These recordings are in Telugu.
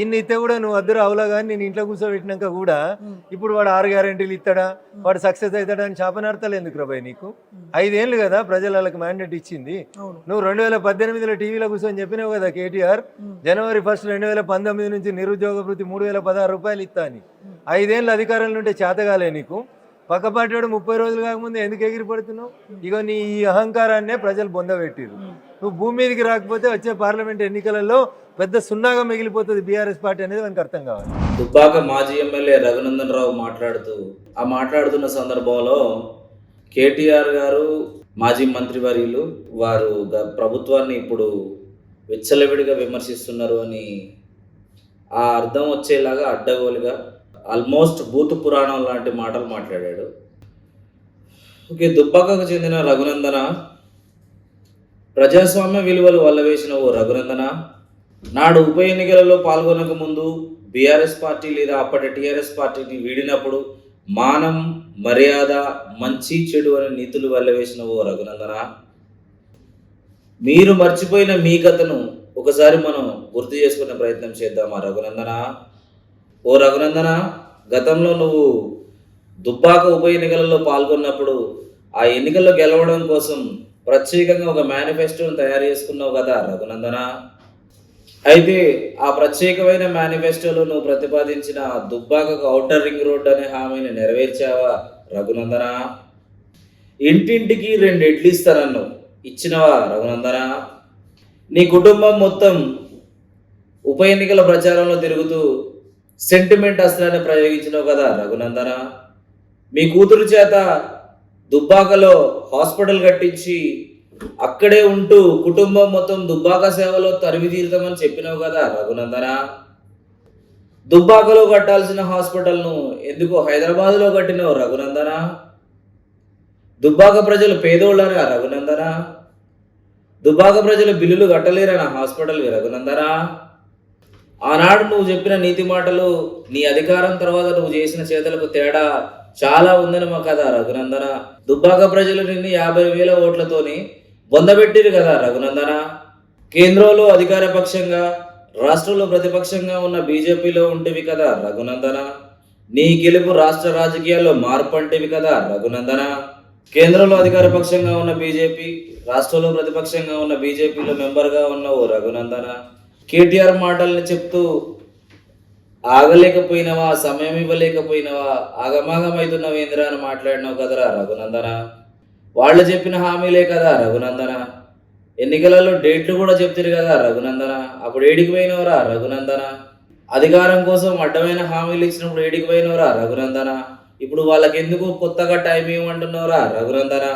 ఇన్ని ఇస్తే కూడా నువ్వు వద్దురు అవులా కానీ నేను ఇంట్లో కూర్చోబెట్టినాక కూడా ఇప్పుడు వాడు ఆరు గ్యారెంటీలు ఇస్తాడా? వాడు సక్సెస్ అవుతాడా అని శాపనార్థాలు ఎందుకు రాబాయ్ నీకు? ఐదేళ్ళు కదా ప్రజలు వాళ్ళకి మ్యాండేట్ ఇచ్చింది నువ్వు రెండు వేల పద్దెనిమిదిలో టీవీలో కూర్చొని చెప్పినావు కదా కేటీఆర్? జనవరి ఫస్ట్ రెండు వేల పంతొమ్మిది నుంచి నిరుద్యోగ వృత్తి మూడు వేల పదహారు రూపాయలు ఇస్తా అని. ఐదేళ్ళు అధికారంలో ఉంటే చేతగాలే నీకు. పక్కపాటి ముప్పై రోజులు కాకముందు ఎందుకు ఎగిరిపడుతున్నావు? ఇగో నీ ఈ అహంకారాన్నే ప్రజలు బొందబెట్టిరు నువ్వు భూమి మీదకి రాకపోతే వచ్చే పార్లమెంట్ ఎన్నికలలో పెద్ద సున్నాగా మిగిలిపోతుంది బీఆర్ఎస్ పార్టీ అనేది మనకు అర్థం కావాలి. దుబ్బాక మాజీ ఎమ్మెల్యే రఘునందన్ రావు మాట్లాడుతూ ఆ మాట్లాడుతున్న సందర్భంలో కేటీఆర్ గారు మాజీ మంత్రివర్యులు వారు గ- ప్రభుత్వాన్ని ఇప్పుడు విచ్చలవిడిగా విమర్శిస్తున్నారు అని ఆ అర్థం వచ్చేలాగా అడ్డగోలుగా ఆల్మోస్ట్ భూత పురాణం లాంటి మాటలు మాట్లాడాడు. ఓకే దుబ్బాకకు చెందిన రఘునందన ప్రజాస్వామ్య విలువలు వల్లవేసిన ఓ రఘునందన నాడు ఉప ఎన్నికలలో పాల్గొనక ముందు బీఆర్ఎస్ పార్టీ లేదా అప్పటి టీఆర్ఎస్ పార్టీని వీడినప్పుడు మానం మర్యాద మంచి చెడు అనే నీతులు వెళ్ళవేసిన ఓ రఘునందన. మీరు మర్చిపోయిన మీ కథను ఒకసారి మనం గుర్తు చేసుకునే ప్రయత్నం చేద్దామా రఘునందన? ఓ రఘునందన గతంలో నువ్వు దుబ్బాక ఉప ఎన్నికలలో పాల్గొన్నప్పుడు ఆ ఎన్నికల్లో గెలవడం కోసం ప్రత్యేకంగా ఒక మేనిఫెస్టోను తయారు చేసుకున్నావు కదా రఘునందన. అయితే ఆ ప్రత్యేకమైన మేనిఫెస్టోలో నువ్వు ప్రతిపాదించిన దుబ్బాకకు ఔటర్ రింగ్ రోడ్ అనే హామీని నెరవేర్చావా రఘునందన? ఇంటింటికి రెండు ఎడ్లు ఇస్తానన్ను ఇచ్చినవా రఘునందన? నీ కుటుంబం మొత్తం ఉప ఎన్నికల ప్రచారంలో తిరుగుతూ సెంటిమెంట్ అస్త్రాన్ని ప్రయోగించినావు కదా రఘునందన? మీ కూతురు చేత దుబ్బాకలో హాస్పిటల్ కట్టించి అక్కడే ఉంటూ కుటుంబం మొత్తం దుబ్బాక సేవలో తరివి తీరుతామని చెప్పినావు కదా రఘునందన? దుబ్బాకలో కట్టాల్సిన హాస్పిటల్ను ఎందుకు హైదరాబాద్లో కట్టినావు రఘునందన? దుబ్బాక ప్రజలు పేదోళ్ళరా రఘునందన? దుబ్బాక ప్రజలు బిల్లులు కట్టలేరనా హాస్పిటల్ రఘునందనా? ఆనాడు నువ్వు చెప్పిన నీతి మాటలు నీ అధికారం తర్వాత నువ్వు చేసిన చేతలకు తేడా చాలా ఉందని మా కదా రఘునందన. దుబ్బాక ప్రజలు నిన్ను యాభై వేల ఓట్లతోని బొందబెట్టిరు కదా రఘునందన. కేంద్రంలో అధికార పక్షంగా రాష్ట్రంలో ప్రతిపక్షంగా ఉన్న బీజేపీలో ఉంటేవి కదా రఘునందన. నీ గెలుపు రాష్ట్ర రాజకీయాల్లో మార్పు అంటేవి కదా రఘునందన. కేంద్రంలో అధికార పక్షంగా ఉన్న బీజేపీ రాష్ట్రంలో ప్రతిపక్షంగా ఉన్న బీజేపీలో మెంబర్గా ఉన్న ఓ రఘునందన. కేటీఆర్ మాటల్ని చెప్తూ ఆగలేకపోయినవా సమయం ఇవ్వలేకపోయినవా ఆగమాగమవుతున్నావేంద్రా అని మాట్లాడినావు కదరా రఘునందన? వాళ్ళు చెప్పిన హామీలే కదా రఘునందన. ఎన్నికలలో డేట్లు కూడా చెప్తారు కదా రఘునందన. అప్పుడు ఏడికి పోయినవరా రఘునందన? అధికారం కోసం అడ్డమైన హామీలు ఇచ్చినప్పుడు ఏడికి పోయినవరా రఘునందన? ఇప్పుడు వాళ్ళకెందుకు కొత్తగా టైం ఇవ్వమంటున్నావురా రఘునందన?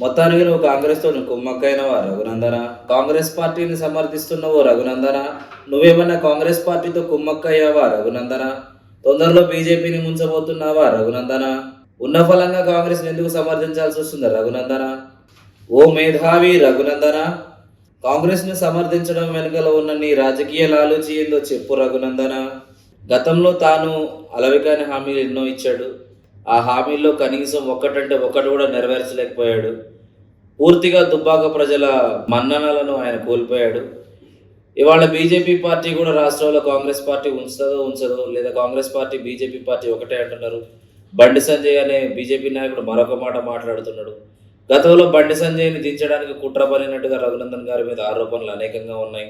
మొత్తానికి నువ్వు కాంగ్రెస్తో నువ్వు కుమ్మక్కైనవా రఘునందన? కాంగ్రెస్ పార్టీని సమర్థిస్తున్నావు రఘునందన? నువ్వేమన్నా కాంగ్రెస్ పార్టీతో కుమ్మక్కయ్యావా రఘునందన? తొందరలో బీజేపీని ముంచబోతున్నావా రఘునందన? ఉన్న ఫలంగా కాంగ్రెస్ ఎందుకు సమర్థించాల్సి వస్తుంది రఘునందన? ఓ మేధావి రఘునందన? కాంగ్రెస్ని సమర్థించడం వెనుకల ఉన్న నీ రాజకీయ లాలూచి ఏందో చెప్పు రఘునందన? గతంలో తాను అలవికాని హామీలు ఎన్నో ఇచ్చాడు. ఆ హామీల్లో కనీసం ఒక్కటంటే ఒక్కటి కూడా నెరవేర్చలేకపోయాడు. పూర్తిగా దుబ్బాక ప్రజల మన్ననలను ఆయన కోల్పోయాడు. ఇవాళ బీజేపీ పార్టీ కూడా రాష్ట్రంలో కాంగ్రెస్ పార్టీ ఉంచుతుందో ఉంచదో లేదా కాంగ్రెస్ పార్టీ బీజేపీ పార్టీ ఒకటే అంటున్నారు. బండి సంజయ్ అనే బీజేపీ నాయకుడు మరొక మాట మాట్లాడుతున్నాడు. గతంలో బండి సంజయ్ని దించడానికి కుట్ర పనినట్టుగా రఘునందన్ గారి మీద ఆరోపణలు అనేకంగా ఉన్నాయి.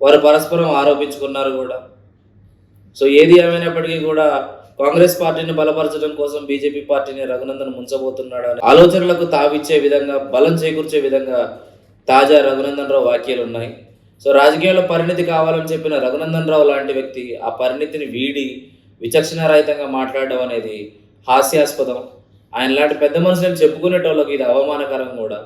వారు పరస్పరం ఆరోపించుకున్నారు కూడా. సో ఏది ఏమైనప్పటికీ కూడా కాంగ్రెస్ పార్టీని బలపరచడం కోసం బీజేపీ పార్టీని రఘునందన్ ముంచబోతున్నాడు అని ఆలోచనలకు తావిచ్చే విధంగా బలం చేకూర్చే విధంగా తాజా రఘునందన్ రావు వ్యాఖ్యలు ఉన్నాయి. సో రాజకీయాల్లో పరిణితి కావాలని చెప్పిన రఘునందన్ రావు లాంటి వ్యక్తి ఆ పరిణితిని వీడి విచక్షణారహితంగా మాట్లాడడం అనేది హాస్యాస్పదం. ఆయన లాంటి పెద్ద మనుషులను చెప్పుకునేటోళ్ళకి ఇది అవమానకరం కూడా.